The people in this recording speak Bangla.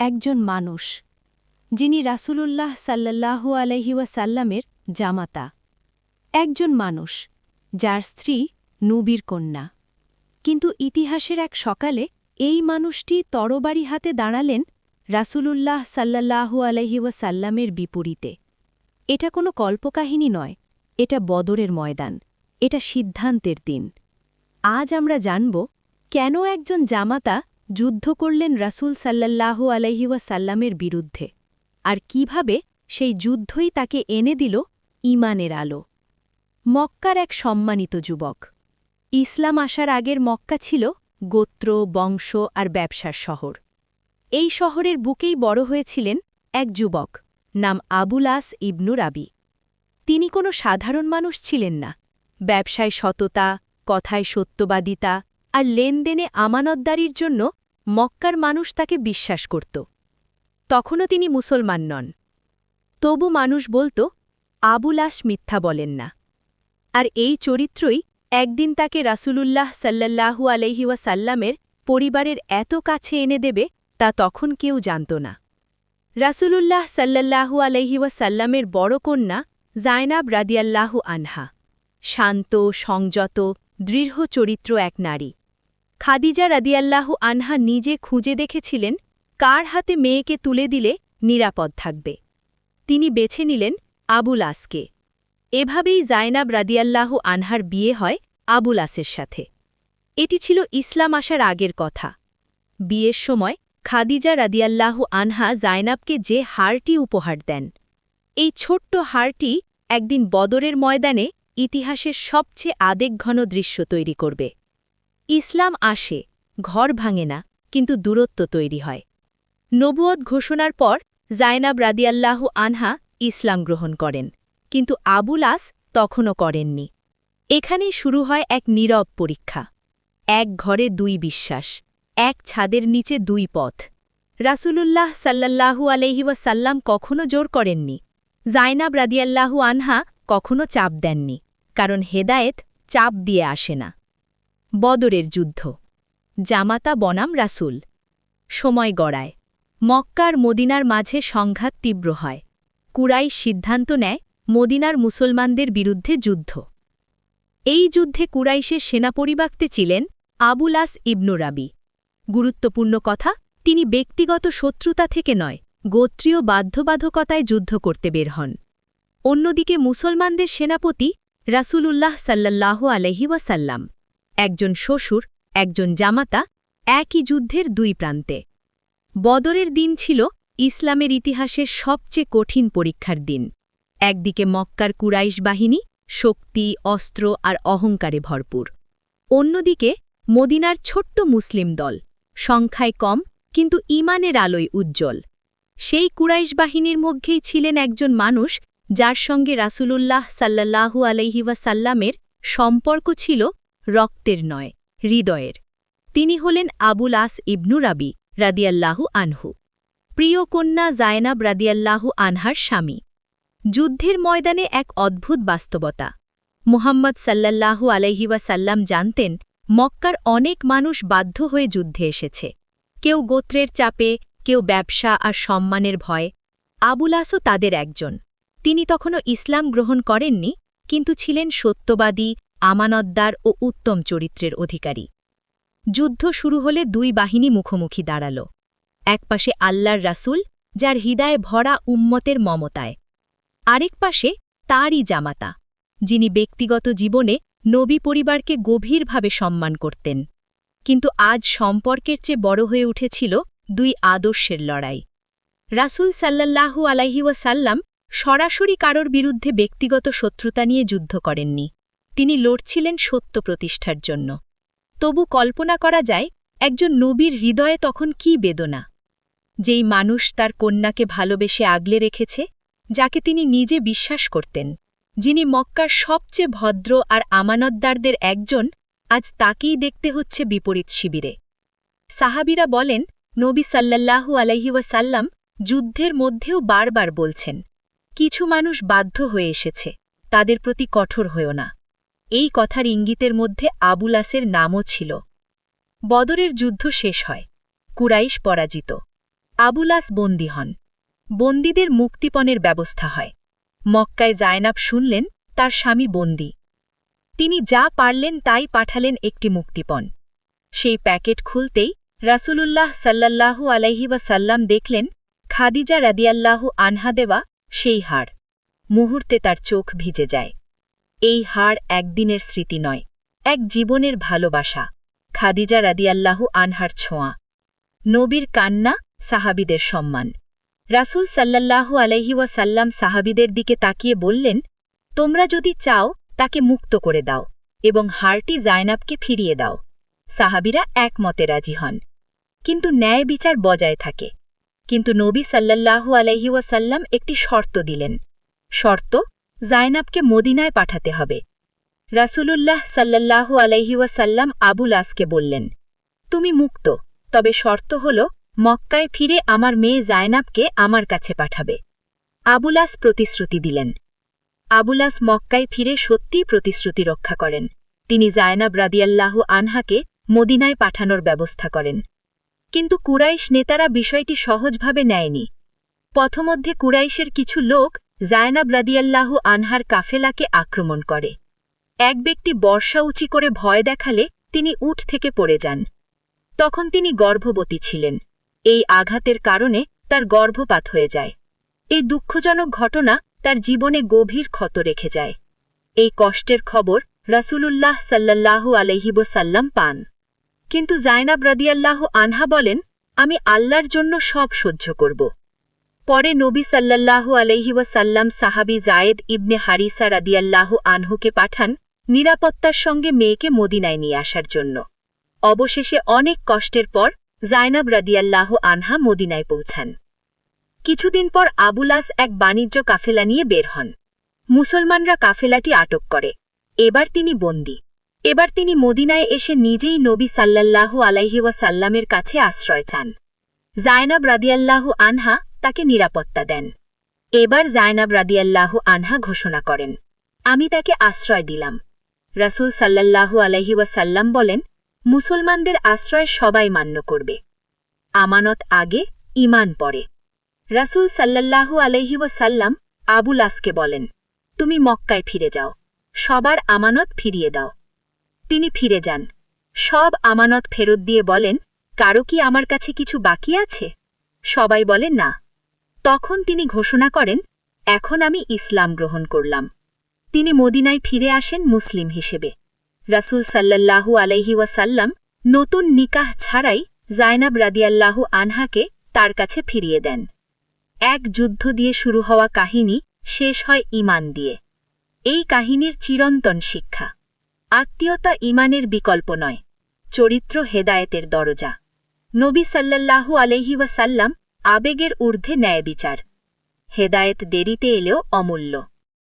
একজন মানুষ, যিনি রাসূলুল্লাহ সাল্লাল্লাহু আলহি ওয়াসাল্লামের জামাতা। একজন মানুষ, যার স্ত্রী নবীর কন্যা। কিন্তু ইতিহাসের এক সকালে এই মানুষটি তরবারি হাতে দাঁড়ালেন রাসূলুল্লাহ সাল্লাল্লাহু আলহি ওয়াসাল্লামের বিপরীতে। এটা কোনো কল্পকাহিনী নয়, এটা বদরের ময়দান, এটা সিদ্ধান্তের দিন। আজ আমরা জানব, কেন একজন জামাতা যুদ্ধ করলেন রাসূল সাল্লাল্লাহু আলহিউসাল্লামের বিরুদ্ধে। আর কীভাবে সেই যুদ্ধই তাকে এনে দিল? ইমানের আলো। মক্কার এক সম্মানিত যুবক। ইসলাম আসার আগের মক্কা ছিল গোত্র, বংশ আর ব্যবসার শহর। এই শহরের বুকেই বড় হয়েছিলেন এক যুবক নাম আবুলাস ইবনু রাবি। তিনি কোনো সাধারণ মানুষ ছিলেন না। ব্যবসায় সততা, কথায় সত্যবাদিতা আর লেনদেনে আমানতদারির জন্য মক্কার মানুষ তাকে বিশ্বাস করত। তখনও তিনি মুসলমান নন। তবু মানুষ বলত আবুলাস মিথ্যা বলেন না। আর এই চরিত্রই একদিন তাকে রাসূলুল্লাহ সাল্লাল্লাহু আলহিউসাল্লামের পরিবারের এত কাছে এনে দেবে তা তখন কেউ জানত না। রাসূলুল্লাহ সাল্লাল্লাহু আলহিউসাল্লামের বড় কন্যা জায়নাব রাদিয়াল্লাহু আনহা। শান্ত, সংযত, দৃঢ় চরিত্র এক নারী। খাদিজা রাদিয়াল্লাহু আনহা নিজে খুঁজে দেখেছিলেন কার হাতে মেয়েকে তুলে দিলে নিরাপদ থাকবে। তিনি বেছে নিলেন আবুল আসকে। এভাবেই জায়নাব রাদিয়াল্লাহু আনহার বিয়ে হয় আবুল আসের সাথে। এটি ছিল ইসলাম আসার আগের কথা। বিয়ের সময় খাদিজা রাদিয়াল্লাহু আনহা জায়নাবকে যে হারটি উপহার দেন। এই ছোট্ট হারটি একদিন বদরের ময়দানে ইতিহাসের সবচেয়ে আবেগঘন দৃশ্য তৈরি করবে। ইসলাম আসে, ঘর ভাঙে না, কিন্তু দূরত্ব তৈরি হয়। নবুয়ত ঘোষণার পর জায়নাব রাদিয়াল্লাহু আনহা ইসলাম গ্রহণ করেন, কিন্তু আবুল আস তখনও করেননি। এখানেই শুরু হয় এক নীরব পরীক্ষা। এক ঘরে দুই বিশ্বাস, এক ছাদের নিচে দুই পথ। রাসূলুল্লাহ সাল্লাল্লাহু আলহিওয়াসাল্লাম কখনো জোর করেননি। জায়নাব রাদিয়াল্লাহু আনহা কখনো চাপ দেননি, কারণ হেদায়েত চাপ দিয়ে আসে না। বদরের যুদ্ধ। জামাতা বনাম রাসুল। সময় গড়ায়। মক্কার মদিনার মাঝে সংঘাত তীব্র হয়। কুরাই সিদ্ধান্ত নেয় মদিনার মুসলমানদের বিরুদ্ধে যুদ্ধ। এই যুদ্ধে কুরাইশের সেনাপরিবাক্তে ছিলেন আবুলাস ইবনু রাবি। গুরুত্বপূর্ণ কথা, তিনি ব্যক্তিগত শত্রুতা থেকে নয়, গোত্রীয় বাধ্যবাধকতায় যুদ্ধ করতে বের হন। অন্যদিকে মুসলমানদের সেনাপতি রাসূলুল্লাহ সাল্লাল্লাহু আলহি একজন শ্বশুর, একজন জামাতা, একই যুদ্ধের দুই প্রান্তে। বদরের দিন ছিল ইসলামের ইতিহাসের সবচেয়ে কঠিন পরীক্ষার দিন। একদিকে মক্কার কুরাইশ বাহিনী শক্তি, অস্ত্র আর অহংকারে ভরপুর। অন্যদিকে মদিনার ছোট্ট মুসলিম দল, সংখ্যায় কম কিন্তু ইমানের আলোয় উজ্জ্বল। সেই কুরাইশ বাহিনীর মধ্যেই ছিলেন একজন মানুষ যার সঙ্গে রাসূলুল্লাহ সাল্লাল্লাহু আলহিওয়াসাল্লামের সম্পর্ক ছিল রক্তের নয়, হৃদয়ের। তিনি হলেন আবুল আস ইবনু রাবি রাদিয়াল্লাহু আনহু। প্রিয় কন্যা জায়নাব রাদিয়াল্লাহু আনহার স্বামী। যুদ্ধের ময়দানে এক অদ্ভুত বাস্তবতা। মুহাম্মদ সাল্লাল্লাহু আলহিওয়াসাল্লাম জানতেন, মক্কার অনেক মানুষ বাধ্য হয়ে যুদ্ধে এসেছে। কেউ গোত্রের চাপে, কেউ ব্যবসা আর সম্মানের ভয়। আবুলাসও তাদের একজন। তিনি তখনও ইসলাম গ্রহণ করেননি, কিন্তু ছিলেন সত্যবাদী আমানতদার ও উত্তম চরিত্রের অধিকারী। যুদ্ধ শুরু হলে দুই বাহিনী মুখোমুখি দাঁড়াল। একপাশে আল্লাহর রাসুল, যার হৃদয়ে ভরা উম্মতের মমতায়। আরেক পাশে তাঁরই জামাতা, যিনি ব্যক্তিগত জীবনে নবী পরিবারকে গভীরভাবে সম্মান করতেন। কিন্তু আজ সম্পর্কের চেয়ে বড় হয়ে উঠেছিল দুই আদর্শের লড়াই। রাসুল সাল্লাল্লাহু আলাইহিওয়াসাল্লাম সরাসরি কারোর বিরুদ্ধে ব্যক্তিগত শত্রুতা নিয়ে যুদ্ধ করেননি। তিনি লড়ছিলেন সত্য প্রতিষ্ঠার জন্য। তবু কল্পনা করা যায়, একজন নবীর হৃদয়ে তখন কি বেদনা। যেই মানুষ তার কন্যাকে ভালোবেসে আগলে রেখেছে, যাকে তিনি নিজে বিশ্বাস করতেন, যিনি মক্কার সবচেয়ে ভদ্র আর আমানতদারদের একজন, আজ তাকেই দেখতে হচ্ছে বিপরীত শিবিরে। সাহাবিরা বলেন, নবী সাল্লাল্লাহু আলহিউসাল্লাম যুদ্ধের মধ্যেও বারবার বলছেন, কিছু মানুষ বাধ্য হয়ে এসেছে, তাদের প্রতি কঠোর হয়েও না। এই কথার ইঙ্গিতের মধ্যে আবুলাসের নামও ছিল। বদরের যুদ্ধ শেষ হয়। কুরাইশ পরাজিত। আবুলাস বন্দী হন। বন্দীদের মুক্তিপণের ব্যবস্থা হয়। মক্কায় জায়নাব শুনলেন, তার স্বামী বন্দী। তিনি যা পারলেন তাই পাঠালেন একটি মুক্তিপণ। সেই প্যাকেট খুলতেই রাসূলুল্লাহ সাল্লাল্লাহু আলাইহি ওয়াসাল্লাম দেখলেন, খাদিজা রাদিয়াল্লাহু আনহা দেওয়া সেই হাড়। মুহূর্তে তার চোখ ভিজে যায়। এই হার একদিনের স্মৃতি নয়, এক জীবনের ভালোবাসা। খাদিজা রাদিয়াল্লাহু আনহার ছোঁয়া। নবীর কান্না, সাহাবিদের সম্মান। রাসূল সাল্লাল্লাহু আলাইহি ওয়াসাল্লাম সাহাবিদের দিকে তাকিয়ে বললেন, তোমরা যদি চাও, তাকে মুক্ত করে দাও এবং হারটি জায়নাবকে ফিরিয়ে দাও। সাহাবিরা একমতে রাজি হন। কিন্তু ন্যায় বিচার বজায় থাকে। কিন্তু নবী সাল্লাল্লাহু আলাইহি ওয়াসাল্লাম একটি শর্ত দিলেন। শর্ত জায়নাবকে মদিনায় পাঠাতে হবে। রাসূলুল্লাহ সাল্লাল্লাহু আলাইহি আবুল আসকে বললেন, তুমি মুক্ত, তবে শর্ত হল মক্কায় ফিরে আমার মেয়ে জায়নাবকে আমার কাছে পাঠাবে। আবুলাস প্রতিশ্রুতি দিলেন। আবুলাস মক্কায় ফিরে সত্যিই প্রতিশ্রুতি রক্ষা করেন। তিনি জায়নাব রাদিয়াল্লাহু আনহাকে মদিনায় পাঠানোর ব্যবস্থা করেন। কিন্তু কুরাইশ নেতারা বিষয়টি সহজভাবে নেয়নি। পথমধ্যে কুরাইশের কিছু লোক জায়নাব রাদিয়াল্লাহু আনহার কাফেলাকে আক্রমণ করে। এক ব্যক্তি বর্ষা উঁচি করে ভয় দেখালে তিনি উঠ থেকে পড়ে যান। তখন তিনি গর্ভবতী ছিলেন। এই আঘাতের কারণে তার গর্ভপাত হয়ে যায়। এই দুঃখজনক ঘটনা তার জীবনে গভীর ক্ষত রেখে যায়। এই কষ্টের খবর রাসূলুল্লাহ সাল্লাল্লাহু আলহিবসাল্লাম পান। কিন্তু জায়নাব রাদিয়াল্লাহু আনহা বলেন, আমি আল্লাহর জন্য সব সহ্য করব। পরে নবী সাল্লাল্লাহু আলহিবসাল্লাম সাহাবি জায়েদ ইবনে হারিসা রাদিয়াল্লাহু আনহুকে পাঠান নিরাপত্তার সঙ্গে মেয়েকে মদিনায় নিয়ে আসার জন্য। অবশেষে অনেক কষ্টের পর জায়নাব রাদিয়াল্লাহু আনহা মদিনায় পৌঁছান। কিছুদিন পর আবুলাস এক বাণিজ্য কাফেলা নিয়ে বের হন। মুসলমানরা কাফেলাটি আটক করে। এবার তিনি বন্দী। এবার তিনি মদিনায় এসে নিজেই নবী সাল্লাল্লাহু আলাইহি ওয়াসাল্লামের কাছে আশ্রয় চান। জায়নাব রাদিয়াল্লাহু আনহা তাকে নিরাপত্তা দেন। এবার জায়নাব রাদিয়াল্লাহু আনহা ঘোষণা করেন। আমি তাকে আশ্রয় দিলাম। রাসূল সাল্লাল্লাহু আলাইহি ওয়াসাল্লাম বলেন, মুসলমানদের আশ্রয় সবাই মান্য করবে। আমানত আগে ইমান পরে রাসূল সাল্লাল্লাহু আলাইহি ওয়াসাল্লাম আবুল আসকে বলেন, তুমি মক্কায় ফিরে যাও। সবার আমানত ফিরিয়ে দাও। তিনি ফিরে যান। সব আমানত ফেরত দিয়ে বলেন, কারও কি আমার কাছে কিছু বাকি আছে? সবাই বলেন না। তখন তিনি ঘোষণা করেন, এখন আমি ইসলাম গ্রহণ করলাম। তিনি মদিনায় ফিরে আসেন মুসলিম হিসেবে। রাসূল সাল্লাল্লাহু আলাইহি ওয়াসাল্লাম নতুন নিকাহ ছাড়াই জায়নাব রাদিয়াল্লাহু আনহাকে তার কাছে ফিরিয়ে দেন। এক যুদ্ধ দিয়ে শুরু হওয়া কাহিনী শেষ হয় ইমান দিয়ে। এই কাহিনীর চিরন্তন শিক্ষা। আত্মীয়তা ইমানের বিকল্প নয়, চরিত্র হেদায়েতের দরজা। নবী সাল্লাল্লাহু আলহি ওয়াসাল্লাম আবেগের ঊর্ধ্বে ন্যায় বিচার হেদায়েত দেরিতে এলেও অমূল্য।